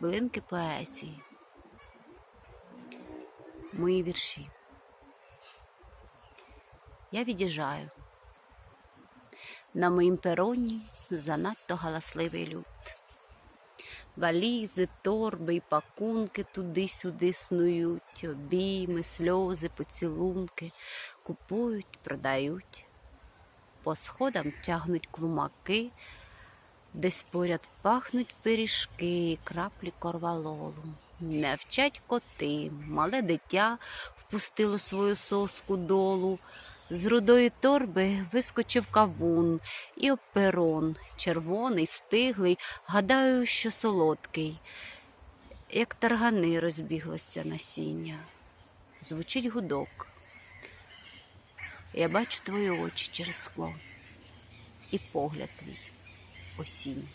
хвилинки поезії. Мої вірші. Я від'їжджаю. На моїм пероні занадто галасливий люд. Валізи, торби й пакунки туди-сюди снують, обійми, сльози, поцілунки, купують, продають. По сходам тягнуть клумаки, десь поряд пахнуть пиріжки, краплі корвалолу. М'явчать коти, мале дитя впустило свою соску долу. З рудої торби вискочив кавун і об перон, червоний, стиглий, гадаю, що солодкий, як таргани розбіглося насіння. Звучить гудок. Я бачу твої очі через скло і погляд твій осінній.